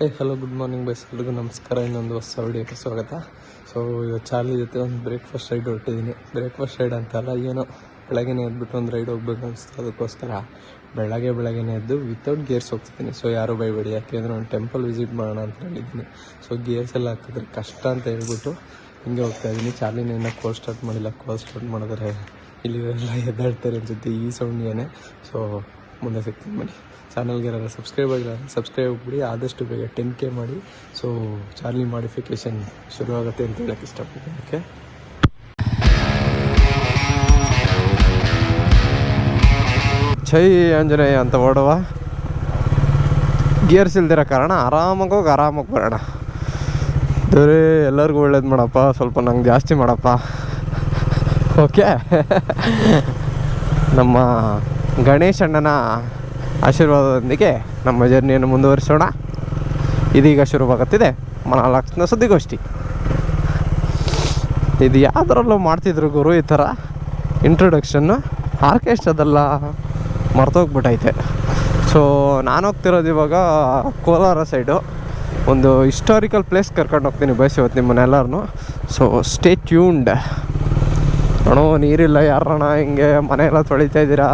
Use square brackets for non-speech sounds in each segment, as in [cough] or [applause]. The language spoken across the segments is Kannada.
Hey hello good morning boys ಎಲ್ರಿಗೂ ನಮಸ್ಕಾರ. ಇನ್ನೊಂದು ಹೊಸ ವಿಡಿಯೋಕ್ಕೆ ಸ್ವಾಗತ. ಸೊ ಇವತ್ತು ಚಾರ್ಲಿ ಜೊತೆ ಒಂದು ಬ್ರೇಕ್ಫಾಸ್ಟ್ ರೈಡ್ ಹೊರಟಿದ್ದೀನಿ ಬ್ರೇಕ್ಫಾಸ್ಟ್ ರೈಡ್ ಅಂತಲ್ಲ, ಏನೋ ಬೆಳಗ್ಗೆನೇ ಎದ್ಬಿಟ್ಟು ಒಂದು ರೈಡ್ ಹೋಗ್ಬೇಕು ಅನಿಸ್ತು ಅದಕ್ಕೋಸ್ಕರ ಬೆಳಗ್ಗೆ ಬೆಳಗ್ಗೆನೇ ಎದ್ದು ವಿತೌಟ್ ಗೇರ್ಸ್ ಹೋಗ್ತಿದ್ದೀನಿ ಸೊ ಯಾರು ಬೈಬೇಡಿ ಯಾಕೆಂದರೆ ಒಂದು ಟೆಂಪಲ್ ವಿಸಿಟ್ ಮಾಡೋಣ ಅಂತ ಹೇಳಿದ್ದೀನಿ. ಸೊ ಗೇರ್ಸ್ ಎಲ್ಲ ಹಾಕಿದ್ರೆ ಕಷ್ಟ ಅಂತ ಹೇಳ್ಬಿಟ್ಟು ಹಿಂಗೆ ಹೋಗ್ತಾ ಇದ್ದೀನಿ ಚಾರ್ಲಿನ ಇನ್ನೂ ಕೋಲ್ ಸ್ಟಾರ್ಟ್ ಮಾಡಿಲ್ಲ. ಕೋಲ್ ಸ್ಟಾರ್ಟ್ ಮಾಡಿದ್ರೆ ಇಲ್ಲಿ ಎಲ್ಲ ಎದ್ದಾಡ್ತಾರೆ ಅನ್ಸುತ್ತೆ ಈ ಸೌಂಡ್ಗೇನೆ ಸೊ ಮುಂದೆ ಸಿಗ್ತೀನಿ ಬನ್ನಿ. ಚಾನಲ್ಗೆ ಯಾರು ಸಬ್ಸ್ಕ್ರೈಬ್ ಆಗಿಲ್ಲ ಸಬ್ಸ್ಕ್ರೈಬ್ ಮಾಡಿ ಆದಷ್ಟು ಬೇಗ ಟೆನ್ ಕೆ ಮಾಡಿ. ಸೊ ಚಾರ್ಲಿ ಮಾಡಿಫಿಕೇಶನ್ ಶುರು ಆಗುತ್ತೆ ಅಂತ ಹೇಳಕ್ಕೆ ಇಷ್ಟಪಡ್ತೀನಿ ಓಕೆ ಛೈ ಆಂಜನೇಯ ಅಂತ ಓಡುವ. ಗಿಯರ್ಸ್ ಇಲ್ದಿರೋ ಕಾರಣ ಆರಾಮಾಗಿ ಹೋಗಿ, ಆರಾಮಾಗಿ ಬರೋಣ. ದೊರೆ, ಎಲ್ಲರಿಗೂ ಒಳ್ಳೇದು ಮಾಡಪ್ಪ. ಸ್ವಲ್ಪ ನಂಗೆ ಜಾಸ್ತಿ ಮಾಡಪ್ಪ. ಓಕೆ [laughs] ನಮ್ಮ ಗಣೇಶ್ ಅಣ್ಣನ ಆಶೀರ್ವಾದದೊಂದಿಗೆ ನಮ್ಮ ಜರ್ನಿಯನ್ನು ಮುಂದುವರಿಸೋಣ. ಇದೀಗ ಶುರುವಾಗುತ್ತಿದೆ ಮನಾಲಕ್ಷ್ನ ಸುದ್ದಿಗೋಷ್ಠಿ. ಇದು ಯಾವ್ದರಲ್ಲೂ ಮಾಡ್ತಿದ್ರು ಗುರು ಈ ಥರ ಇಂಟ್ರೊಡಕ್ಷನ್ನು ಆರ್ಕೆಸ್ಟ್ರಾದೆಲ್ಲ ಮರ್ತೋಗ್ಬಿಟ್ಟೈತೆ ಸೊ ನಾನು ಹೋಗ್ತಿರೋದು ಇವಾಗ ಕೋಲಾರ ಸೈಡು ಒಂದು ಹಿಸ್ಟಾರಿಕಲ್ ಪ್ಲೇಸ್ ಕರ್ಕೊಂಡು ಹೋಗ್ತೀನಿ ಬಸ್ ಇವತ್ತು ನಿಮ್ಮನ್ನೆಲ್ಲರನ್ನು ಸೊ ಸ್ಟೇ ಟ್ಯೂನ್ಡ್ ಅಣ್ಣೋ ನೀರಿಲ್ಲ ಯಾರಣ್ಣ, ಹಿಂಗೆ ಮನೆಯೆಲ್ಲ ತೊಳಿತಾ ಇದ್ದೀರಾ?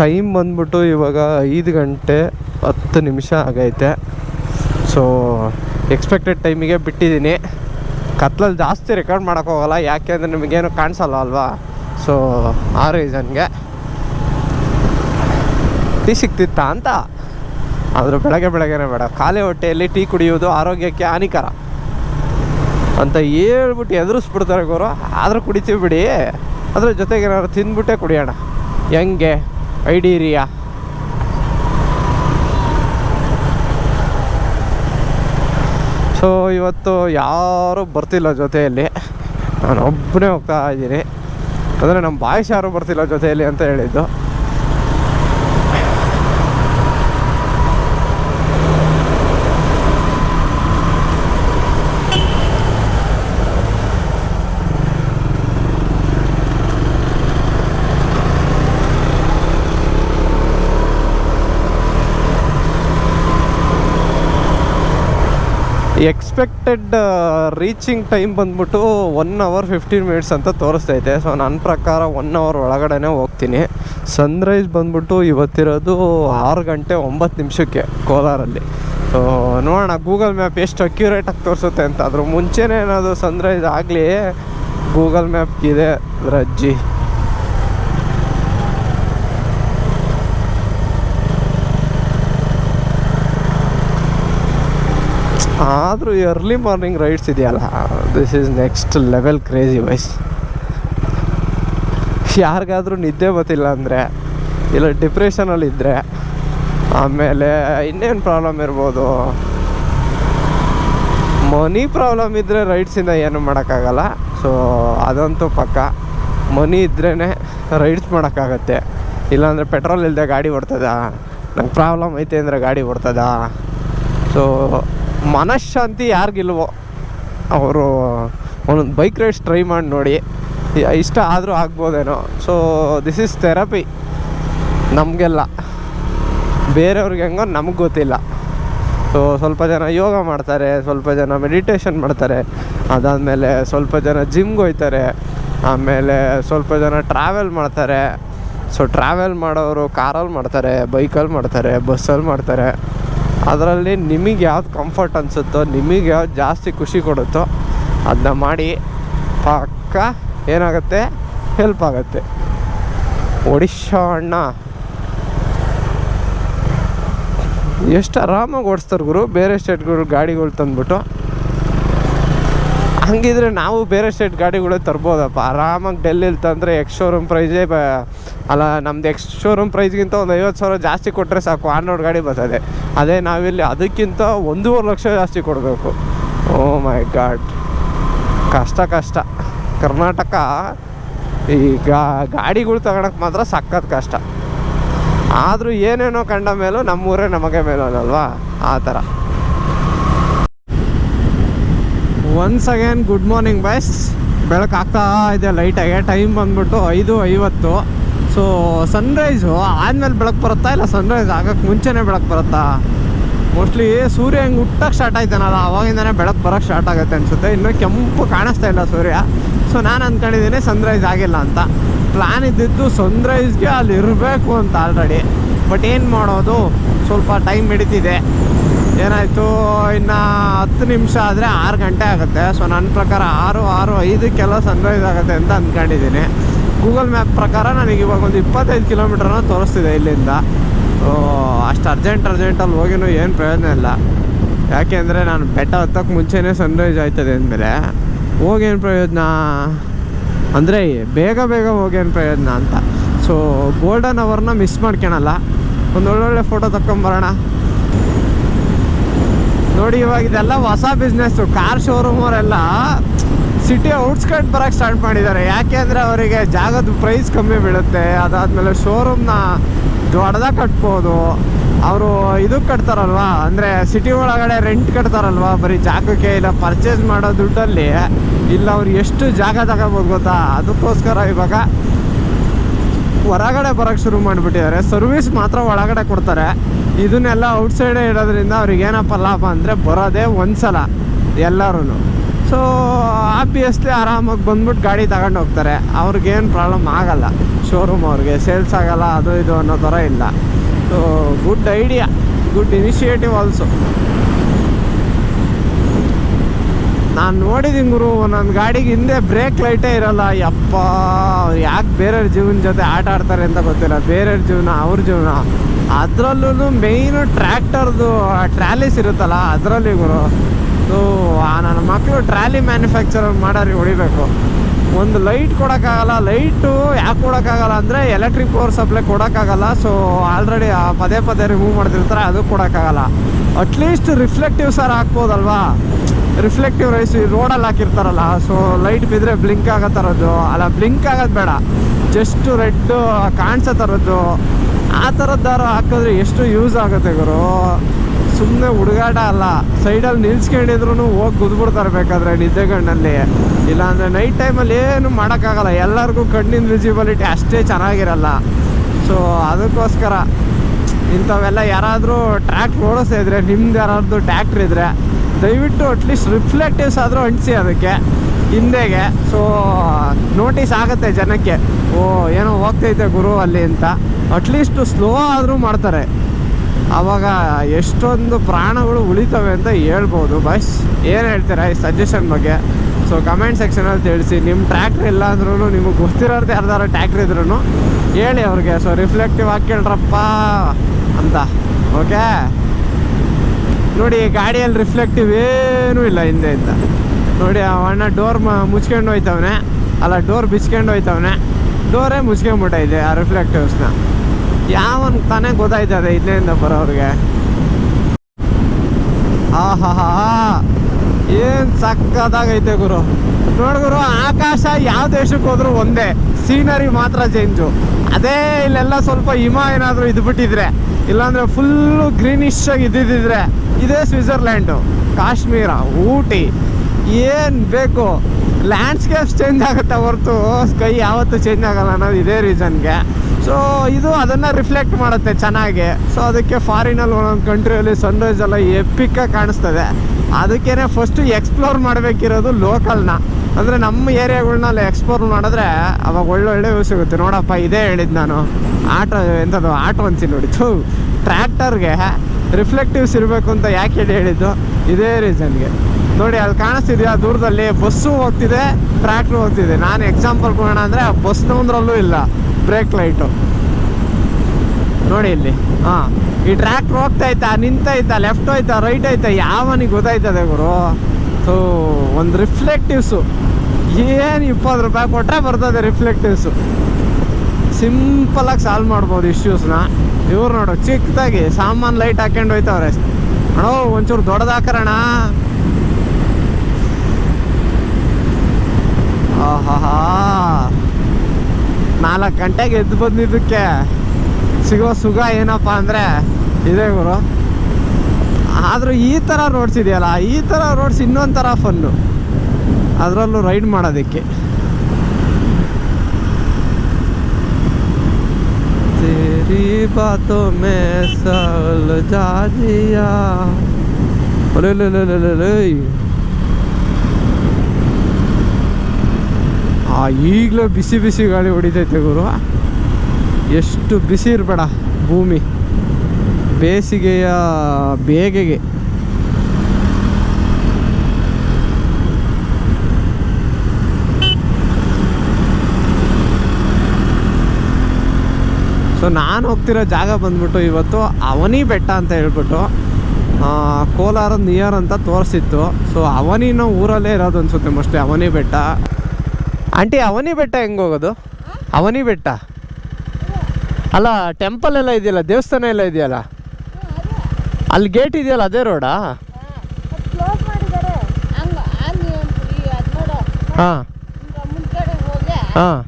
ಟೈಮ್ ಬಂದ್ಬಿಟ್ಟು ಇವಾಗ ಐದು ಗಂಟೆ ಹತ್ತು ನಿಮಿಷ ಆಗೈತೆ. ಸೊ ಎಕ್ಸ್ಪೆಕ್ಟೆಡ್ ಟೈಮಿಗೆ ಬಿಟ್ಟಿದ್ದೀನಿ. ಕತ್ಲಲ್ಲಿ ಜಾಸ್ತಿ ರೆಕಾರ್ಡ್ ಮಾಡೋಕ್ಕೋಗಲ್ಲ ಯಾಕೆ ಅಂದರೆ ನಿಮಗೇನು ಕಾಣಿಸಲ್ಲ ಅಲ್ವಾ? ಸೊ ಆ ರೀಸನ್ಗೆ ಟೀ ಸಿಕ್ತಿತ್ತಾ ಅಂತ? ಆದರೂ ಬೆಳಗ್ಗೆ ಬೆಳಗ್ಗೆನೇ ಬೇಡ. ಖಾಲಿ ಹೊಟ್ಟೆಯಲ್ಲಿ ಟೀ ಕುಡಿಯೋದು ಆರೋಗ್ಯಕ್ಕೆ ಹಾನಿಕರ. ಅಂತ ಹೇಳ್ಬಿಟ್ಟು ಎದುರಿಸ್ಬಿಡ್ತಾರೆ ಗುರು. ಆದರೂ ಕುಡಿತೀವಿ ಬಿಡಿ. ಅದ್ರ ಜೊತೆಗೆ ಏನಾದ್ರು ತಿಂದ್ಬಿಟ್ಟೆ ಕುಡಿಯೋಣ. ಹೆಂಗೆ? ಐಡೀರಿಯಾ ಸೊ ಇವತ್ತು ಯಾರೂ ಬರ್ತಿಲ್ಲ ಜೊತೆಯಲ್ಲಿ. ನಾನು ಒಬ್ಬನೇ ಹೋಗ್ತಾ ಇದ್ದೀನಿ. ಅಂದರೆ ನಮ್ಮ ಬಾಯ್ಸ್ ಯಾರೂ ಬರ್ತಿಲ್ಲ ಜೊತೆಯಲ್ಲಿ ಅಂತ ಹೇಳಿದ್ದು. ಎಕ್ಸ್ಪೆಕ್ಟೆಡ್ ರೀಚಿಂಗ್ ಟೈಮ್ ಬಂದ್ಬಿಟ್ಟು ಒನ್ ಅವರ್ ಫಿಫ್ಟೀನ್ ಮಿನಿಟ್ಸ್ ಅಂತ ತೋರಿಸ್ತೈತೆ ಸೊ ನನ್ನ ಪ್ರಕಾರ ಒನ್ ಅವರ್ ಒಳಗಡೆ ಹೋಗ್ತೀನಿ. ಸನ್ರೈಸ್ ಬಂದ್ಬಿಟ್ಟು ಇವತ್ತಿರೋದು ಆರು ಗಂಟೆ ಒಂಬತ್ತು ನಿಮಿಷಕ್ಕೆ ಕೋಲಾರಲ್ಲಿ. ಸೊ ನೋಡೋಣ ಗೂಗಲ್ ಮ್ಯಾಪ್ ಎಷ್ಟು ಅಕ್ಯುರೇಟಾಗಿ ತೋರಿಸುತ್ತೆ ಅಂತ. ಅದ್ರ ಮುಂಚೆನೇ ಏನಾದರೂ ಸನ್ರೈಸ್ ಆಗಲಿ ಗೂಗಲ್ ಮ್ಯಾಪ್ಗಿದೆ ರಜ್ಜಿ. ಆದರೂ ಎರ್ಲಿ ಮಾರ್ನಿಂಗ್ ರೈಡ್ಸ್ ಇದೆಯಲ್ಲ? This is next level crazy vibes ಯಾರಿಗಾದ್ರೂ ನಿದ್ದೆ ಗೊತ್ತಿಲ್ಲ ಅಂದರೆ, ಇಲ್ಲ ಡಿಪ್ರೆಷನಲ್ಲಿದ್ದರೆ ಆಮೇಲೆ ಇನ್ನೇನು ಪ್ರಾಬ್ಲಮ್ ಇರ್ಬೋದು? ಮನಿ ಪ್ರಾಬ್ಲಮ್ ಇದ್ದರೆ ರೈಡ್ಸಿಂದ ಏನು ಮಾಡೋಕ್ಕಾಗಲ್ಲ. ಸೊ ಅದಂತೂ ಪಕ್ಕ. ಮನಿ ಇದ್ರೇ ರೈಡ್ಸ್ ಮಾಡೋಕ್ಕಾಗತ್ತೆ. ಇಲ್ಲಾಂದರೆ ಪೆಟ್ರೋಲ್ ಇಲ್ಲದೆ ಗಾಡಿ ಓಡ್ತದ? ನಂಗೆ ಪ್ರಾಬ್ಲಮ್ ಐತೆ ಅಂದರೆ ಗಾಡಿ ಓಡ್ತದ? ಸೊ ಮನಃಶಾಂತಿ ಯಾರಿಗಿಲ್ವೋ ಅವರು ಒಂದೊಂದು ಬೈಕ್ ರೈಡ್ಸ್ ಟ್ರೈ ಮಾಡಿ ನೋಡಿ. ಇಷ್ಟ ಆದರೂ ಆಗ್ಬೋದೇನೋ. ಸೊ ದಿಸ್ ಈಸ್ ಥೆರಪಿ ನಮಗೆಲ್ಲ. ಬೇರೆಯವ್ರಿಗೆ ಹೆಂಗೋ ನಮಗೆ ಗೊತ್ತಿಲ್ಲ. ಸೊ ಸ್ವಲ್ಪ ಜನ ಯೋಗ ಮಾಡ್ತಾರೆ, ಸ್ವಲ್ಪ ಜನ ಮೆಡಿಟೇಷನ್ ಮಾಡ್ತಾರೆ. ಅದಾದಮೇಲೆ ಸ್ವಲ್ಪ ಜನ ಜಿಮ್ಗೆ ಹೋಗ್ತಾರೆ ಆಮೇಲೆ ಸ್ವಲ್ಪ ಜನ ಟ್ರಾವೆಲ್ ಮಾಡ್ತಾರೆ. ಸೊ ಟ್ರಾವೆಲ್ ಮಾಡೋರು ಕಾರಲ್ಲಿ ಮಾಡ್ತಾರೆ ಬೈಕಲ್ಲಿ ಮಾಡ್ತಾರೆ ಬಸ್ಸಲ್ಲಿ ಮಾಡ್ತಾರೆ. ಅದರಲ್ಲಿ ನಿಮಗೆ ಯಾವ್ದು ಕಂಫರ್ಟ್ ಅನಿಸುತ್ತೋ, ನಿಮಗೆ ಯಾವ್ದು ಜಾಸ್ತಿ ಖುಷಿ ಕೊಡುತ್ತೋ, ಅದನ್ನ ಮಾಡಿ ಪಕ್ಕ ಏನಾಗುತ್ತೆ? ಹೆಲ್ಪ್ ಆಗುತ್ತೆ. ಒಡಿಶಾ ಅಣ್ಣ. ಎಷ್ಟು ಆರಾಮಾಗಿ ಓಡಿಸ್ತಾರೆ ಗುರು? ಬೇರೆ ಸ್ಟೇಟ್ಗಳು ಗಾಡಿಗಳು ತಂದ್ಬಿಟ್ಟು. ಹಂಗಿದ್ರೆ ನಾವು ಬೇರೆ ಸ್ಟೇಟ್ ಗಾಡಿಗಳೇ ತರ್ಬೋದಪ್ಪ. ಆರಾಮಾಗಿ ಡೆಲ್ಲಿಲಿ ತಂದರೆ ಎಕ್ಸ್ ಶೋರೂಮ್ ಪ್ರೈಸೇ ಬ, ಅಲ್ಲ, ನಮ್ದು ಎಕ್ಸ್ ಶೋರೂಮ್ ಪ್ರೈಸ್ಗಿಂತ ಒಂದು ಐವತ್ತು ಸಾವಿರ ಜಾಸ್ತಿ ಕೊಟ್ಟರೆ ಸಾಕು ಆನ್ರೋಡ್ ಗಾಡಿ ಬರ್ತದೆ. ಅದೇ ನಾವಿಲ್ಲಿ ಅದಕ್ಕಿಂತ ಒಂದೂವರೆ ಲಕ್ಷ ಜಾಸ್ತಿ ಕೊಡಬೇಕು. ಓ ಮೈ ಗಾಡ್ ಕಷ್ಟ ಕಷ್ಟ. ಕರ್ನಾಟಕ ಈ ಗಾಡಿಗಳು ತಗೊಳಕ್ಕೆ ಮಾತ್ರ ಸಕ್ಕತ್ ಕಷ್ಟ. ಆದರೂ ಏನೇನೋ ಕಂಡ ಮೇಲೂ ನಮ್ಮೂರೇ ನಮಗೆ ಮೇಲೂ ಅಲ್ವಾ ಆ ಥರ. Once again good morning boys ಬೆಳಕು ಆಗ್ತಾ ಇದೆ ಲೈಟಾಗೆ ಟೈಮ್ ಬಂದ್ಬಿಟ್ಟು ಐದು ಐವತ್ತು. ಸೊ ಸನ್ರೈಸು ಆದಮೇಲೆ ಬೆಳಕು ಬರುತ್ತಾ ಇಲ್ಲ? ಸನ್ರೈಸ್ ಆಗೋಕ್ಕೆ ಮುಂಚೆನೇ ಬೆಳಕು ಬರುತ್ತಾ? ಮೋಸ್ಟ್ಲಿ ಸೂರ್ಯ ಹಿಂಗೆ ಹುಟ್ಟಕ್ಕೆ ಸ್ಟಾರ್ಟ್ ಆಯ್ತಾನಲ್ಲ? ಅವಾಗಿಂದನೇ ಬೆಳಕು ಬರೋಕ್ಕೆ ಸ್ಟಾರ್ಟ್ ಆಗುತ್ತೆ ಅನಿಸುತ್ತೆ. ಇನ್ನೂ ಕೆಂಪು ಕಾಣಿಸ್ತಾ ಇಲ್ಲ ಸೂರ್ಯ. ಸೊ ನಾನು ಅಂದ್ಕೊಂಡಿದ್ದೀನಿ ಸನ್ರೈಸ್ ಆಗಿಲ್ಲ ಅಂತ. ಪ್ಲ್ಯಾನ್ ಇದ್ದಿದ್ದು ಸನ್ರೈಸ್ಗೆ ಅಲ್ಲಿ ಇರಬೇಕು ಅಂತ ಆಲ್ರೆಡಿ ಬಟ್ ಏನು ಮಾಡೋದು? ಸ್ವಲ್ಪ ಟೈಮ್ ಹಿಡಿತಿದೆ. ಏನಾಯಿತು? ಇನ್ನು ಹತ್ತು ನಿಮಿಷ ಆದರೆ ಆರು ಗಂಟೆ ಆಗುತ್ತೆ. ಸೊ ನನ್ನ ಪ್ರಕಾರ ಆರು ಆರು ಐದಕ್ಕೆಲ್ಲ ಸನ್ರೈಸ್ ಆಗುತ್ತೆ ಅಂತ ಅಂದ್ಕೊಂಡಿದ್ದೀನಿ ಗೂಗಲ್ ಮ್ಯಾಪ್ ಪ್ರಕಾರ ನನಗೆ ಇವಾಗ ಒಂದು ಇಪ್ಪತ್ತೈದು ಕಿಲೋಮೀಟ್ರನ್ನ ತೋರಿಸ್ತಿದೆ ಇಲ್ಲಿಂದ. ಅಷ್ಟು ಅರ್ಜೆಂಟ್ ಅರ್ಜೆಂಟಲ್ಲಿ ಹೋಗಿನೂ ಏನು ಪ್ರಯೋಜನ ಇಲ್ಲ. ಯಾಕೆಂದರೆ ನಾನು ಬೆಟ್ಟ ಹತ್ತಕ್ಕೆ ಮುಂಚೆನೇ ಸನ್ರೈಸ್ ಆಯ್ತದೆ ಅಂದಮೇಲೆ. ಹೋಗೇನು ಪ್ರಯೋಜನ? ಅಂದರೆ ಬೇಗ ಬೇಗ ಹೋಗೇನು ಪ್ರಯೋಜನ ಅಂತ. ಸೊ ಗೋಲ್ಡನ್ ಅವರ್ನ ಮಿಸ್ ಮಾಡ್ಕೊಳಲ್ಲ. ಒಂದು ಒಳ್ಳೊಳ್ಳೆ ಫೋಟೋ ತಗೊಂಬರೋಣ ನೋಡಿ, ಇವಾಗ ಇದೆಲ್ಲ ಹೊಸ ಬಿಸ್ನೆಸ್ಸು ಕಾರ್ ಶೋರೂಮ್ ಅವರೆಲ್ಲ ಸಿಟಿ ಔಟ್ಸ್ಕರ್ಟ್ ಬರೋಕ್ಕೆ ಸ್ಟಾರ್ಟ್ ಮಾಡಿದ್ದಾರೆ. ಯಾಕೆ ಅಂದರೆ ಅವರಿಗೆ ಜಾಗದ ಪ್ರೈಸ್ ಕಮ್ಮಿ ಬೀಳುತ್ತೆ. ಅದಾದಮೇಲೆ ಶೋರೂಮ್ನ ದೊಡ್ಡದ ಕಟ್ಬೋದು. ಅವರು ಇದು ಕಟ್ತಾರಲ್ವಾ? ಅಂದರೆ ಸಿಟಿ ಒಳಗಡೆ ರೆಂಟ್ ಕಟ್ತಾರಲ್ವಾ? ಬರೀ ಜಾಗಕ್ಕೆ ಇಲ್ಲ ಪರ್ಚೇಸ್ ಮಾಡೋ ದುಡ್ಡಲ್ಲಿ. ಇಲ್ಲ, ಅವ್ರು ಎಷ್ಟು ಜಾಗ ತಗೋಬೋದು ಗೊತ್ತಾ? ಅದಕ್ಕೋಸ್ಕರ ಇವಾಗ ಹೊರಗಡೆ ಬರೋಕ್ಕೆ ಶುರು ಮಾಡಿಬಿಟ್ಟಿದ್ದಾರೆ. ಸರ್ವಿಸ್ ಮಾತ್ರ ಒಳಗಡೆ ಕೊಡ್ತಾರೆ. ಇದನ್ನೆಲ್ಲ ಔಟ್ಸೈಡೇ ಇರೋದ್ರಿಂದ ಅವ್ರಿಗೆ ಏನಪ್ಪ ಲಾಭ ಅಂದರೆ ಬರೋದೇ ಒಂದ್ಸಲ ಎಲ್ಲರೂ ಸೊ ಆಬ್ವಿಯಸ್ಲಿ ಆರಾಮಾಗಿ ಬಂದ್ಬಿಟ್ಟು ಗಾಡಿ ತಗೊಂಡು ಹೋಗ್ತಾರೆ. ಅವ್ರಿಗೇನು ಪ್ರಾಬ್ಲಮ್ ಆಗಲ್ಲ. ಶೋರೂಮ್ ಅವ್ರಿಗೆ ಸೇಲ್ಸ್ ಆಗಲ್ಲ, ಅದು ಇದು ಅನ್ನೋ ಥರ ಇಲ್ಲ. So good idea good initiative also ನಾನು ನೋಡಿದ್ದೀನಿ ಗುರು ನನ್ನ ಗಾಡಿಗೆ ಹಿಂದೆ ಬ್ರೇಕ್ ಲೈಟೇ ಇರಲ್ಲ. ಯಪ್ಪ ಯಾಕೆ ಬೇರೆಯವ್ರ ಜೀವನ ಜೊತೆ ಆಟ ಆಡ್ತಾರೆ ಅಂತ ಗೊತ್ತಿಲ್ಲ. ಬೇರೆಯವ್ರ ಜೀವನ, ಅವ್ರ ಜೀವನ. ಅದರಲ್ಲೂ ಮೇಯ್ನು ಟ್ರ್ಯಾಕ್ಟರ್ದು ಟ್ರಾಲೀಸ್ ಇರುತ್ತಲ್ಲ, ಅದರಲ್ಲಿ ಗುರು. ಸೊ ನನ್ನ ಮಕ್ಕಳು ಟ್ರಾಲಿ ಮ್ಯಾನುಫ್ಯಾಕ್ಚರ್ ಮಾಡೋರಿಗೆ ಹೊಡಿಬೇಕು. ಒಂದು ಲೈಟ್ ಕೊಡೋಕ್ಕಾಗಲ್ಲ ಲೈಟು ಯಾಕೆ ಕೊಡೋಕ್ಕಾಗಲ್ಲ ಅಂದರೆ ಎಲೆಕ್ಟ್ರಿಕ್ ಪವರ್ ಸಪ್ಲೈ ಕೊಡೋಕ್ಕಾಗಲ್ಲ. ಸೊ ಆಲ್ರೆಡಿ ಪದೇ ಪದೇ ರಿಮೂವ್ ಮಾಡ್ತಿರ್ತಾರೆ, ಅದು ಕೊಡೋಕ್ಕಾಗಲ್ಲ. ಅಟ್ಲೀಸ್ಟ್ ರಿಫ್ಲೆಕ್ಟಿವ್ ಸರ್ ಹಾಕ್ಬೋದಲ್ವಾ? ರಿಫ್ಲೆಕ್ಟಿವ್ ರೈಸ್ ರೋಡಲ್ಲಿ ಹಾಕಿರ್ತಾರಲ್ಲ ಸೊ ಲೈಟ್ ಬಿದ್ದರೆ ಬ್ಲಿಂಕ್ ಆಗೋ ಥರದ್ದು ಅಲ್ಲ ಬ್ಲಿಂಕ್ ಆಗೋದು ಬೇಡ. ಜಸ್ಟ್ ರೆಡ್ ಕಾಣಿಸೋ ಥರದ್ದು ಆ ಥರದ್ದಾರು ಹಾಕಿದ್ರೆ ಎಷ್ಟು ಯೂಸ್ ಆಗುತ್ತೆ ಗುರು? ಸುಮ್ಮನೆ ಹುಡುಗಾಟ ಅಲ್ಲ. ಸೈಡಲ್ಲಿ ನಿಲ್ಸ್ಕೊಂಡಿದ್ರು ಹೋಗಿ ಗುದ್ಬಿಡ್ತಾರೆ ಬೇಕಾದ್ರೆ ನಿದ್ದೆಗಣ್ಣಲ್ಲಿ. ಇಲ್ಲಾಂದರೆ ನೈಟ್ ಟೈಮಲ್ಲಿ ಏನು ಮಾಡೋಕ್ಕಾಗಲ್ಲ. ಎಲ್ಲರಿಗೂ ಕಣ್ಣಿನ ವಿಸಿಬಿಲಿಟಿ ಅಷ್ಟೇ ಚೆನ್ನಾಗಿರಲ್ಲ. ಸೊ ಅದಕ್ಕೋಸ್ಕರ ಇಂಥವೆಲ್ಲ ಯಾರಾದರೂ ಟ್ರ್ಯಾಕ್ಟ್ರ್ ಓಡಿಸ್ತಾ ಇದ್ರೆ, ನಿಮ್ದು ಯಾರಾದ್ರೂ ಟ್ಯಾಕ್ಟ್ರ್ ಇದ್ದರೆ ದಯವಿಟ್ಟು ಅಟ್ಲೀಸ್ಟ್ ರಿಫ್ಲೆಕ್ಟಿವ್ಸ್ ಆದರೂ ಅಂಟಿಸಿ ಅದಕ್ಕೆ, ಹಿಂದೆಗೆ. ಸೊ ನೋಟಿಸ್ ಆಗುತ್ತೆ ಜನಕ್ಕೆ. ಓ, ಏನೋ ಹೋಗ್ತೈತೆ ಗುರು ಅಲ್ಲಿ ಅಂತ. ಅಟ್ಲೀಸ್ಟು ಸ್ಲೋ ಆದರೂ ಮಾಡ್ತಾರೆ. ಆವಾಗ ಎಷ್ಟೊಂದು ಪ್ರಾಣಗಳು ಉಳಿತವೆ ಅಂತ ಹೇಳ್ಬೋದು. ಬಸ್ ಏನು ಹೇಳ್ತೀರಾ ಈ ಸಜೆಷನ್ ಬಗ್ಗೆ? ಸೊ ಕಮೆಂಟ್ ಸೆಕ್ಷನಲ್ಲಿ ತಿಳಿಸಿ. ನಿಮ್ಮ ಟ್ರ್ಯಾಕ್ಟ್ರ್ ಇಲ್ಲ ಅಂದ್ರೂ ನಿಮಗೆ ಗೊತ್ತಿರೋರ್ದು ಯಾರ್ದಾರು ಟ್ಯಾಕ್ಟ್ರ್ ಇದ್ರೂ ಹೇಳಿ ಅವ್ರಿಗೆ. ಸೊ ರಿಫ್ಲೆಕ್ಟಿವ್ ಹಾಕ್ಯಳ್ರಪ್ಪ ಅಂತ. ಓಕೆ ನೋಡಿ, ಗಾಡಿಯಲ್ಲಿ ರಿಫ್ಲೆಕ್ಟಿವ್ ಏನೂ ಇಲ್ಲ ಹಿಂದೆ ಇಂದ. ನೋಡಿ, ಆ ಅಣ್ಣ ಡೋರ್ ಮುಚ್ಕೊಂಡು ಹೋಯ್ತವನೆ. ಅಲ್ಲ ಡೋರ್ ಬಿಚ್ಕೊಂಡು ಹೋಯ್ತವನೆ. ಡೋರೇ ಮುಚ್ಕೊಂಡ್ಬಿಟ್ಟೈತೆ ಆ ರಿಫ್ಲೆಕ್ಟಿವ್ಸ್ನ ಯಾವನ್ ತಾನೇ ಗೊತ್ತಾಯ್ತದೆ ಇಲ್ಲಿಂದ ಬರೋರಿಗೆ. ಆಹಾ ಏನ್ ಸಕ್ಕದಾಗೈತೆ ಗುರು. ನೋಡ್ ಗುರು, ಆಕಾಶ ಯಾವ ದೇಶಕ್ಕೆ ಹೋದ್ರು ಒಂದೇ. ಸೀನರಿ ಮಾತ್ರ ಚೇಂಜು ಅದೇ ಇಲ್ಲೆಲ್ಲ ಸ್ವಲ್ಪ ಹಿಮ ಏನಾದರೂ ಇದ್ಬಿಟ್ಟಿದ್ರೆ, ಇಲ್ಲಾಂದ್ರೆ ಫುಲ್ಲು ಗ್ರೀನಿಶ್ ಆಗಿ ಇದ್ದಿದ್ರೆ, ಇದೇ ಸ್ವಿಟ್ಜರ್ಲ್ಯಾಂಡು, ಕಾಶ್ಮೀರ, ಊಟಿ, ಏನು ಬೇಕು ಲ್ಯಾಂಡ್ಸ್ಕೇಪ್ಸ್ ಚೇಂಜ್ ಆಗುತ್ತೆ ಹೊರತು ಸ್ಕೈ ಯಾವತ್ತೂ ಚೇಂಜ್ ಆಗಲ್ಲ ಅನ್ನೋದು ಇದೇ ರೀಸನ್ಗೆ ಸೊ ಇದು ಅದನ್ನು ರಿಫ್ಲೆಕ್ಟ್ ಮಾಡುತ್ತೆ ಚೆನ್ನಾಗಿ. ಸೊ ಅದಕ್ಕೆ ಫಾರಿನಲ್ಲಿ ಒಂದೊಂದು ಕಂಟ್ರಿಯಲ್ಲಿ ಸನ್ರೈಸ್ ಎಲ್ಲ ಎಪ್ಪಿಕ್ಕಾಗಿ ಕಾಣಿಸ್ತದೆ. ಅದಕ್ಕೇ ಫಸ್ಟು ಎಕ್ಸ್ಪ್ಲೋರ್ ಮಾಡಬೇಕಿರೋದು ಲೋಕಲ್ನ ಅಂದರೆ ನಮ್ಮ ಏರಿಯಾಗಳ್ನಲ್ಲಿ ಎಕ್ಸ್ಪ್ಲೋರ್ ಮಾಡಿದ್ರೆ ಅವಾಗ ಒಳ್ಳೊಳ್ಳೆ ವ್ಯೂ ಸಿಗುತ್ತೆ. ನೋಡಪ್ಪ, ಇದೇ ಹೇಳಿದ್ದು ನಾನು. ಆಟೋ ಎಂಥದ್ದು ಆಟೋ ಅಂತೀನಿ ನೋಡಿ. ಥೂ ಟ್ರ್ಯಾಕ್ಟರ್ಗೆ ರಿಫ್ಲೆಕ್ಟಿವ್ಸ್ ಇರಬೇಕು ಅಂತ ಯಾಕೆ ಹೇಳಿ ಹೇಳಿದ್ದು? ಇದೇ ರೀಸನ್ಗೆ ನೋಡಿ, ಅಲ್ಲಿ ಕಾಣಿಸ್ತಿದೆಯಾ ದೂರದಲ್ಲಿ? ಬಸ್ಸು ಹೋಗ್ತಿದೆ ಟ್ರ್ಯಾಕ್ಟ್ರು ಹೋಗ್ತಿದೆ. ನಾನು ಎಕ್ಸಾಂಪಲ್ ಕೊಡೋಣ ಅಂದರೆ ಆ ಬಸ್ನ ಒಂದ್ರಲ್ಲೂ ಇಲ್ಲ. ಬ್ರೇಕ್ ಲೈಟು ನೋಡಿ ಇಲ್ಲಿ. ಹಾಂ. ಈ ಟ್ರ್ಯಾಕ್ಟ್ರ್ ಹೋಗ್ತಾ ಇತ್ತಾ ನಿಂತೈತಾ ಲೆಫ್ಟ್ ಹೋಯ್ತಾ ರೈಟ್ ಐತಾ ಯಾವನಿಗೆ ಗೊತ್ತಾಯ್ತದೆ ಗುರು? ಸೊ ಒಂದು ರಿಫ್ಲೆಕ್ಟಿವ್ಸು. ಏನು ಇಪ್ಪತ್ತು ರೂಪಾಯಿ ಕೊಟ್ಟರೆ ಬರ್ತದೆ ರಿಫ್ಲೆಕ್ಟಿವ್ಸು. ಸಿಂಪಲಾಗಿ ಸಾಲ್ವ್ ಮಾಡ್ಬೋದು ಇಶ್ಯೂಸ್ನ ಇವ್ರು ನೋಡು, ಚಿಕ್ಕದಾಗಿ ಸಾಮಾನು ಲೈಟ್ ಹಾಕ್ಕೊಂಡು ಹೋಯ್ತವ್ರೆ. ಅಣ್ಣೋ, ಒಂಚೂರು ದೊಡ್ಡದು ಹಾಕರಣ ಆಹಾ ನಾಲ್ಕು ಗಂಟೆಗೆ ಎದ್ದು ಬಂದಿದ್ದಕ್ಕೆ ಸಿಗೋ ಸುಖ ಏನಪ್ಪ ಅಂದರೆ, ಇದೆ ಗುರು. ಆದರೂ ಈ ಥರ ರೋಡ್ಸ್ ಇದೆಯಲ್ಲ, ಈ ಥರ ರೋಡ್ಸ್ ಇನ್ನೊಂದು ಥರ ಫನ್ನು ಅದರಲ್ಲೂ ರೈಡ್ ಮಾಡೋದಕ್ಕೆ. ಸಲ್ ಜಾಜಿಯಾ ಆ ಈಗಲೂ ಬಿಸಿ ಬಿಸಿ ಗಾಳಿ ಹೊಡಿತೈತೆ ಗುರು ಎಷ್ಟು ಬಿಸಿ ಇರಬೇಡ ಭೂಮಿ ಬೇಸಿಗೆಯ ಬೇಗೆಗೆ ಸೊ ನಾನು ಹೋಗ್ತಿರೋ ಜಾಗ ಬಂದ್ಬಿಟ್ಟು ಇವತ್ತು ಅವನಿ ಬೆಟ್ಟ ಅಂತ ಹೇಳ್ಬಿಟ್ಟು ಕೋಲಾರ ನಿಯರ್ ಅಂತ ತೋರಿಸಿತ್ತು. ಸೊ ಅವನಿನೂ ಊರಲ್ಲೇ ಇರೋದು ಅನ್ಸುತ್ತೆ ಮೋಸ್ಟ್ಲಿ ಅವನಿ ಬೆಟ್ಟ. ಆಂಟಿ ಅವನಿ ಬೆಟ್ಟ ಹೆಂಗೆ ಹೋಗೋದು? ಅವನಿ ಬೆಟ್ಟ? ಅಲ್ಲ ಟೆಂಪಲ್ ಎಲ್ಲ ಇದೆಯಲ್ಲ, ದೇವಸ್ಥಾನ ಎಲ್ಲ ಇದೆಯಲ್ಲ? ಅಲ್ಲಿ ಗೇಟ್ ಇದೆಯಲ್ಲ ಅದೇ ರೋಡಾ ಕ್ಲೋಸ್ ಮಾಡಿದ್ದಾರೆ. ಹಂಗ ಅಲ್ಲಿ ಈ ಅದ್ ನೋಡು. ಹಾಂ. ಹಾಂ.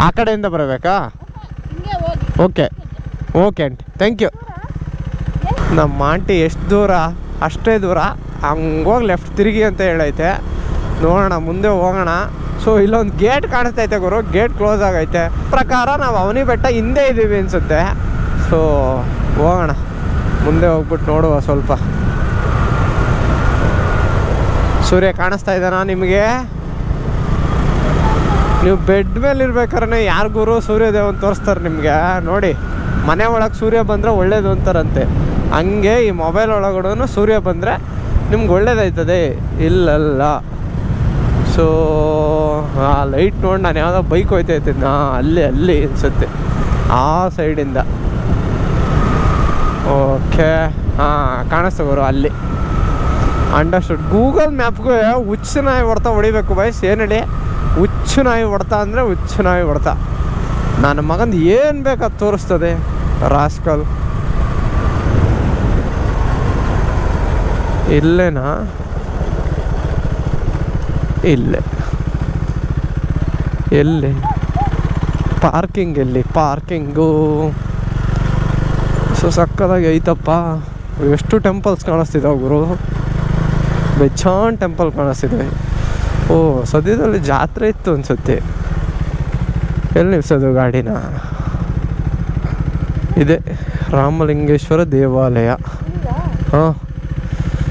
ಆ ಕಡೆಯಿಂದ ಬರಬೇಕಾ? ಹಿಂಗೆ ಹೋಗಿ. Okay. Okay aunty. Thank you ನಮ್ಮ ಆಂಟಿ ಎಷ್ಟು ದೂರ? ಅಷ್ಟೇ ದೂರ. ಹಂಗೋಗಿ ಲೆಫ್ಟ್ ತಿರುಗಿ ಅಂತ ಹೇಳೈತೆ. ನೋಡೋಣ ಮುಂದೆ ಹೋಗೋಣ. ಸೊ ಇಲ್ಲೊಂದು ಗೇಟ್ ಕಾಣಿಸ್ತೈತೆ ಗುರು. ಗೇಟ್ ಕ್ಲೋಸ್ ಆಗೈತೆ. ಪ್ರಕಾರ ನಾವು ಅವನಿ ಬೆಟ್ಟ ಹಿಂದೆ ಇದ್ದೀವಿ ಅನಿಸುತ್ತೆ. ಸೊ ಹೋಗೋಣ. ಮುಂದೆ ಹೋಗ್ಬಿಟ್ಟು ನೋಡುವ ಸ್ವಲ್ಪ. ಸೂರ್ಯ ಕಾಣಿಸ್ತಾ ಇದ್ದಾನಾ ನಿಮಗೆ? ನೀವು ಬೆಡ್ ಮೇಲೆ ಇರ್ಬೇಕಾದ್ರೆ ಯಾರಿಗೂ ಗುರು? ಸೂರ್ಯದೇವನ್ ತೋರಿಸ್ತಾರೆ ನಿಮಗೆ. ನೋಡಿ, ಮನೆ ಒಳಗೆ ಸೂರ್ಯ ಬಂದರೆ ಒಳ್ಳೇದು ಅಂತಾರಂತೆ. ಹಂಗೆ ಈ ಮೊಬೈಲ್ ಒಳಗಡೆ ಸೂರ್ಯ ಬಂದರೆ ನಿಮ್ಗೆ ಒಳ್ಳೇದಾಯ್ತದೆ. ಇಲ್ಲಲ್ಲ. ಸೊ ಆ ಲೈಟ್ ನೋಡಿ ನಾನು ಯಾವುದೋ ಬೈಕ್ ಹೋಯ್ತಾ ಇರ್ತೀನಿ ಅಲ್ಲಿ ಅಲ್ಲಿ ಅನಿಸುತ್ತೆ. ಆ ಸೈಡಿಂದ ಓಕೆ ಹಾಂ, ಕಾಣಿಸ್ತು ಅಲ್ಲಿ. ಅಂಡರ್ಸ್ಟುಡ್ ಗೂಗಲ್ ಮ್ಯಾಪ್ಗೆ ಹುಚ್ಚು ನಾಯಿ ಹೊಡ್ತಾ ಹೊಡಿಬೇಕು ಬಯಸ್ ಏನು ಹೇಳಿ ಹುಚ್ಚು ನಾಯಿ ಹೊಡ್ತಾ ಅಂದರೆ ಹುಚ್ಚು ನಾಯಿ ಹೊಡ್ತಾ. ನನ್ನ ಮಗಂದು ಏನು ಬೇಕು ಅದು ತೋರಿಸ್ತದೆ? ರಾಸ್ಕಲ್ ಇಲ್ಲೇನಾ? ಇಲ್ಲೇ. ಎಲ್ಲಿ? ಪಾರ್ಕಿಂಗ್ ಎಲ್ಲಿ? ಪಾರ್ಕಿಂಗು ಸೊ ಸಕ್ಕದಾಗಿ ಐತಪ್ಪ. ಎಷ್ಟು ಟೆಂಪಲ್ಸ್ ಕಾಣಿಸ್ತಿದ್ದಾವೆ ಗುರು? ಬೆಚ್ಚಾನ್ ಟೆಂಪಲ್ ಕಾಣಿಸ್ತಿದೆ. ಓ, ಸದ್ಯದಲ್ಲಿ ಜಾತ್ರೆ ಇತ್ತು ಅನ್ಸುತ್ತೆ. ಎಲ್ಲಿ ನಿಲ್ಸೋದು ಗಾಡಿನ? ಇದೆ ರಾಮಲಿಂಗೇಶ್ವರ ದೇವಾಲಯ. ಹಾಂ.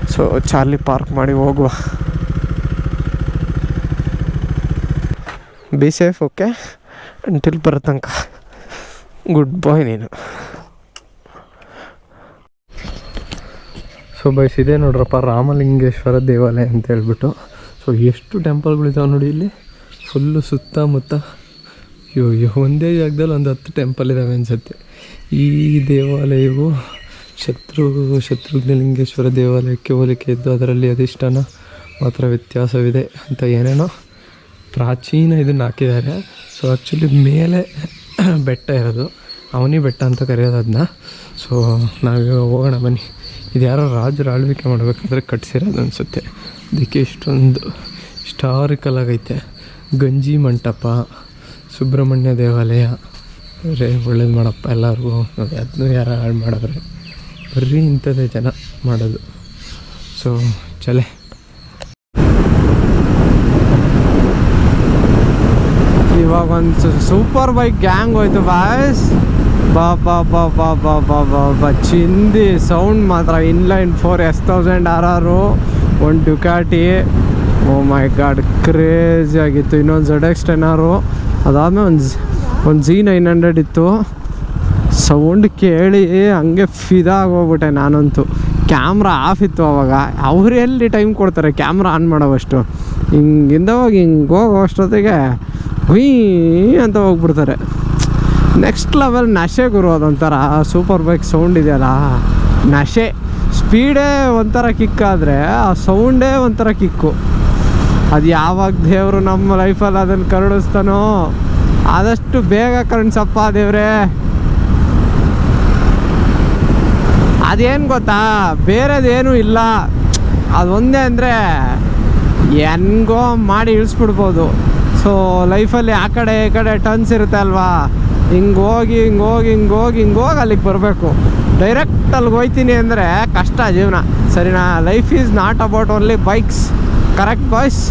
ಸೊ, ಚಾರ್ಲಿ ಪಾರ್ಕ್ ಮಾಡಿ ಹೋಗುವ. ಬಿ ಸೇಫ್ ಓಕೆ ಅಂಟಿಲ್ ಬರೋ ತನಕ. ಗುಡ್ ಬಾಯ್ ನೀನು. ಸೊ ಬೈಸ್ ಇದೆ ನೋಡ್ರಪ್ಪ ರಾಮಲಿಂಗೇಶ್ವರ ದೇವಾಲಯ ಅಂತ ಹೇಳ್ಬಿಟ್ಟು. ಸೊ ಎಷ್ಟು ಟೆಂಪಲ್ಗಳಿದಾವೆ ನೋಡಿ ಇಲ್ಲಿ. ಫುಲ್ಲು ಸುತ್ತಮುತ್ತ ಅಯ್ಯೋ ಒಂದೇ ಜಾಗದಲ್ಲಿ ಒಂದು ಹತ್ತು ಟೆಂಪಲ್ ಇದ್ದಾವೆ ಅನ್ಸುತ್ತೆ. ಈ ದೇವಾಲಯವು ಶತ್ರು ಶತ್ರುಘ್ನಲಿಂಗೇಶ್ವರ ದೇವಾಲಯಕ್ಕೆ ಹೋಲಿಕೆ ಇದ್ದು ಅದರಲ್ಲಿ ಅಧಿಷ್ಠಾನ ಮಾತ್ರ ವ್ಯತ್ಯಾಸವಿದೆ ಅಂತ ಏನೇನೋ ಪ್ರಾಚೀನ ಇದನ್ನು ಹಾಕಿದ್ದಾರೆ. ಸೊ ಆ್ಯಕ್ಚುಲಿ ಮೇಲೆ ಬೆಟ್ಟ ಇರೋದು. ಅವನಿ ಬೆಟ್ಟ ಅಂತ ಕರೆಯೋದು ಅದನ್ನ ಸೊ ನಾವೀಗ ಹೋಗೋಣ ಬನ್ನಿ. ಇದು ಯಾರೋ ರಾಜರು ಆಳ್ವಿಕೆ ಮಾಡಬೇಕಾದ್ರೆ ಕಟ್ಸಿರೋದು ಅನಿಸುತ್ತೆ. ಅದಕ್ಕೆ ಇಷ್ಟೊಂದು ಹಿಸ್ಟಾರಿಕಲ್ ಆಗೈತೆ. ಗಂಜಿ ಮಂಟಪ, ಸುಬ್ರಹ್ಮಣ್ಯ ದೇವಾಲಯ ರೇ ಒಳ್ಳೇದು ಮಾಡಪ್ಪ ಎಲ್ಲರಿಗೂ. ಅದನ್ನೂ ಯಾರು ಹಾಳು ಮಾಡಿದ್ರೆ ಬರೀ ಇಂಥದ್ದೇ ಜನ ಮಾಡೋದು. ಸೊ ಚಲೆ. ಇವಾಗ ಒಂದು ಸೂಪರ್ ಬೈಕ್ ಗ್ಯಾಂಗ್ ಹೋಯ್ತು ಬಾಯ್ಸ್ ಬಾಬಾ ಬಾಬಾ ಬಾಬಾ ಬಾಬಾ ಚಿಂದಿ ಸೌಂಡ್ ಮಾತ್ರ. Inline four S thousand R R ಒಂದು Ducati oh my God crazy ಆಗಿತ್ತು. ಇನ್ನೊಂದು ಝಡ್ ಎಕ್ಸ್ ಟೆನ್ ಆರು ಅದಾದಮೇಲೆ ಒಂದು ಒಂದು ಜಿ ನೈನ್ ಹಂಡ್ರೆಡ್ ಇತ್ತು. ಸೌಂಡ್ ಕೇಳಿ ಹಂಗೆ ಫಿದಾಗೋಗ್ಬಿಟ್ಟೆ ನಾನಂತೂ. ಕ್ಯಾಮ್ರಾ ಆಫ್ ಇತ್ತು ಅವಾಗ. ಅವ್ರು ಟೈಮ್ ಕೊಡ್ತಾರೆ? Camera on ಮಾಡೋವಷ್ಟು. ಹಿಂಗಿಂದ ಹೋಗಿ ಹಿಂಗೆ ಹೋಗೋ ಅಷ್ಟೊತ್ತಿಗೆ ಹುಯ್ ಅಂತ ಹೋಗ್ಬಿಡ್ತಾರೆ. ನೆಕ್ಸ್ಟ್ ಲೆವೆಲ್ ನಶೆ ಗುರು ಅದೊಂಥರ. ಸೂಪರ್ ಬೈಕ್ ಸೌಂಡ್ ಇದೆಯಲ್ಲ. ನಶೆ. ಸ್ಪೀಡೇ ಒಂಥರ ಕಿಕ್ ಆದರೆ ಆ ಸೌಂಡೇ ಒಂಥರ ಕಿಕ್ಕು ಅದು ಯಾವಾಗ ದೇವರು ನಮ್ಮ ಲೈಫಲ್ಲಿ ಅದನ್ನು ಕರುಣಿಸ್ತಾನೋ ಆದಷ್ಟು ಬೇಗ ಕರುಣಿಸಪ್ಪ ದೇವ್ರೇ. ಅದೇನು ಗೊತ್ತಾ? ಬೇರೆದೇನೂ ಇಲ್ಲ. ಅದೊಂದೇ ಅಂದರೆ ಹೆಂಗೋ ಮಾಡಿ ಇಳಿಸ್ಬಿಡ್ಬೋದು. ಸೊ ಲೈಫಲ್ಲಿ ಆ ಕಡೆ ಈ ಕಡೆ ಟರ್ನ್ಸ್ ಇರುತ್ತೆ ಅಲ್ವಾ? ಹಿಂಗೆ ಹೋಗಿ ಹಿಂಗೆ ಹೋಗಿ ಹಿಂಗೆ ಹೋಗಿ ಅಲ್ಲಿಗೆ ಬರಬೇಕು. ಡೈರೆಕ್ಟ್ ಅಲ್ಲಿಗೆ ಹೋಯ್ತೀನಿ ಅಂದರೆ ಕಷ್ಟ ಜೀವನ. ಸರಿನಾ? Life is not about only bikes correct boys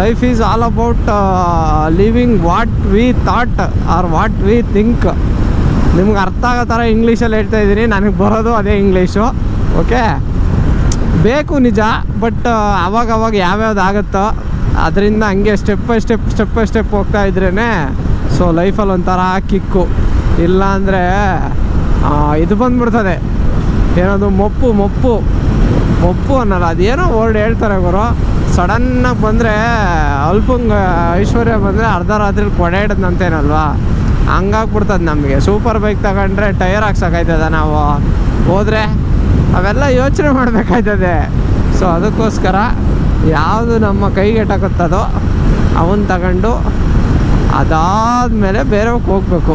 life is all about living what we thought or what we think ನಿಮ್ಗೆ ಅರ್ಥ ಆಗೋ ಥರ ಇಂಗ್ಲೀಷಲ್ಲಿ ಹೇಳ್ತಾ ಇದ್ದೀನಿ. ನನಗೆ ಬರೋದು ಅದೇ ಇಂಗ್ಲೀಷು ಓಕೆ ಬೇಕು ನಿಜ ಬಟ್ ಅವಾಗ ಅವಾಗ ಯಾವ್ಯಾವ್ದು ಆಗುತ್ತೋ, ಅದರಿಂದ ಹಂಗೆ step by step step by step ಹೋಗ್ತಾ ಇದ್ರೇ ಸೊ ಲೈಫಲ್ಲಿ ಒಂಥರ ಕಿಕ್ಕು. ಇಲ್ಲ ಅಂದರೆ ಇದು ಬಂದ್ಬಿಡ್ತದೆ. ಏನದು, ಮೊಪ್ಪು ಮೊಪ್ಪು. ಮೊಪ್ಪು ಅನ್ನೋಲ್ಲ, ಅದೇನೋ ವರ್ಡ್ ಹೇಳ್ತಾರೆ ಗುರು. ಸಡನ್ನಾಗಿ ಬಂದರೆ, ಅಲ್ಪಂಗ ಐಶ್ವರ್ಯ ಬಂದರೆ ಅರ್ಧ ರಾತ್ರಿ ಕೊಡೆ ಹಿಡಿದ್ನಂತೇನಲ್ವಾ ಹಂಗಾಗ್ಬಿಡ್ತದೆ ನಮಗೆ. ಸೂಪರ್ ಬೈಕ್ ತಗೊಂಡ್ರೆ ಟೈರ್ ಹಾಕ್ಸೋಕಾಯ್ತದ ನಾವು? ಹೋದರೆ? ಅವೆಲ್ಲ ಯೋಚನೆ ಮಾಡಬೇಕಾಯ್ತದೆ. ಸೊ ಅದಕ್ಕೋಸ್ಕರ, ಯಾವುದು ನಮ್ಮ ಕೈಗೆ ಎಟಕತ್ತದೋ ಅವನ್ನ ತಗೊಂಡು ಅದಾದಮೇಲೆ ಬೇರೆಯವ್ಕೆ ಹೋಗ್ಬೇಕು.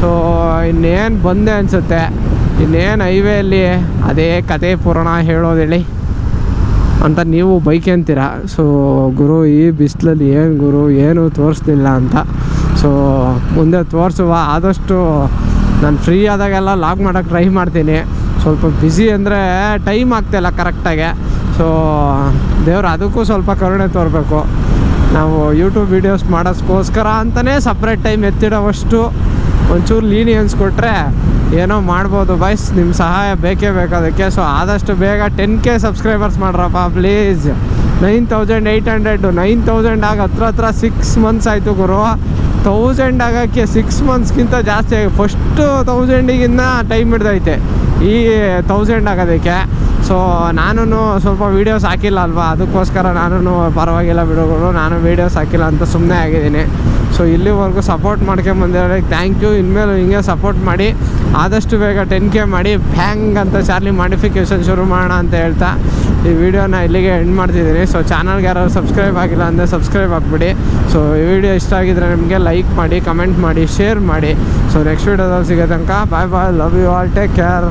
ಸೊ ಇನ್ನೇನು ಬಂದೆ ಅನಿಸುತ್ತೆ. ಇನ್ನೇನು ಹೈವೇಲಿ ಅದೇ ಕತೆ ಪುರಾಣ ಹೇಳೋದೇಳಿ ಅಂತ ನೀವು ಬೈಕ್ ಅಂತೀರ? ಸೊ ಗುರು, ಈ ಬಿಸಿಲಲ್ಲಿ ಏನು ಗುರು, ಏನು ತೋರಿಸ್ತಿಲ್ಲ ಅಂತ. ಸೊ ಮುಂದೆ ತೋರಿಸುವ. ಆದಷ್ಟು ನಾನು ಫ್ರೀ ಆದಾಗೆಲ್ಲ ಲಾಗ್ ಮಾಡೋಕ್ಕೆ ಟ್ರೈ ಮಾಡ್ತೀನಿ. ಸ್ವಲ್ಪ ಬ್ಯುಸಿ ಅಂದರೆ ಟೈಮ್ ಆಗ್ತಾಯಿಲ್ಲ ಕರೆಕ್ಟಾಗೆ ಸೊ ದೇವ್ರು ಅದಕ್ಕೂ ಸ್ವಲ್ಪ ಕರುಣೆ ತೋರಬೇಕು. ನಾವು ಯೂಟ್ಯೂಬ್ ವೀಡಿಯೋಸ್ ಮಾಡೋಸ್ಕೋಸ್ಕರ ಅಂತಲೇ ಸಪ್ರೇಟ್ ಟೈಮ್ ಎತ್ತಿಡೋವಷ್ಟು ಒಂಚೂರು ಲೀನಿಯನ್ಸ್ ಕೊಟ್ಟರೆ ಏನೋ ಮಾಡ್ಬೋದು ಬಾಯ್ಸ್ ನಿಮ್ಮ ಸಹಾಯ ಬೇಕೇ ಬೇಕಾದಕ್ಕೆ ಸೊ ಆದಷ್ಟು ಬೇಗ ten K subscribers ಮಾಡ್ರಪ್ಪ please nine thousand eight hundred nine thousand ಆಗಿ ಹತ್ರ ಹತ್ರ ಸಿಕ್ಸ್ ಮಂತ್ಸ್ ಆಯಿತು ಗುರು. ತೌಸಂಡ್ ಆಗೋಕ್ಕೆ ಸಿಕ್ಸ್ ಮಂತ್ಸ್ಗಿಂತ ಜಾಸ್ತಿ ಆಗಿ ಫಸ್ಟು ತೌಸಂಡಿಗಿನ್ನ ಟೈಮ್ ಹಿಡ್ದೈತೆ. ಈ ತೌಸಂಡ್ ಆಗೋದಕ್ಕೆ. ಸೊ ನಾನು ಸ್ವಲ್ಪ ವೀಡಿಯೋಸ್ ಹಾಕಿಲ್ಲ ಅಲ್ವಾ? ಅದಕ್ಕೋಸ್ಕರ ನಾನು ಪರವಾಗಿಲ್ಲ ಬಿಡೋಗಳು. ನಾನು ವೀಡಿಯೋಸ್ ಹಾಕಿಲ್ಲ ಅಂತ ಸುಮ್ಮನೆ ಆಗಿದ್ದೀನಿ. ಸೊ ಇಲ್ಲಿವರೆಗೂ ಸಪೋರ್ಟ್ ಮಾಡ್ಕೊಂಬಂದಿರೋ ಥ್ಯಾಂಕ್ ಯು ಇನ್ಮೇಲೆ ಹಿಂಗೆ ಸಪೋರ್ಟ್ ಮಾಡಿ, ಆದಷ್ಟು ಬೇಗ ಟೆನ್ ಕೆ ಮಾಡಿ ಬ್ಯಾಂಗ್ ಅಂತ ಚಾರ್ಲಿ ಮಾಡಿಫಿಕೇಷನ್ ಶುರು ಮಾಡೋಣ ಅಂತ ಹೇಳ್ತಾ ಈ ವಿಡಿಯೋನ ಇಲ್ಲಿಗೆ ಎಂಡ್ ಮಾಡ್ತಿದ್ದೀನಿ. ಸೊ ಚಾನಲ್ಗೆ ಯಾರು ಸಬ್ಸ್ಕ್ರೈಬ್ ಆಗಿಲ್ಲ ಅಂದರೆ ಸಬ್ಸ್ಕ್ರೈಬ್ ಆಗಿಬಿಡಿ. ಸೊ ಈ ವಿಡಿಯೋ ಇಷ್ಟ ಆಗಿದ್ರೆ ನಿಮಗೆ ಲೈಕ್ ಮಾಡಿ ಕಮೆಂಟ್ ಮಾಡಿ ಶೇರ್ ಮಾಡಿ. ಸೊ ನೆಕ್ಸ್ಟ್ ವೀಡಿಯೋದಲ್ಲಿ ಸಿಗೋ ತನಕ bye bye love you all take care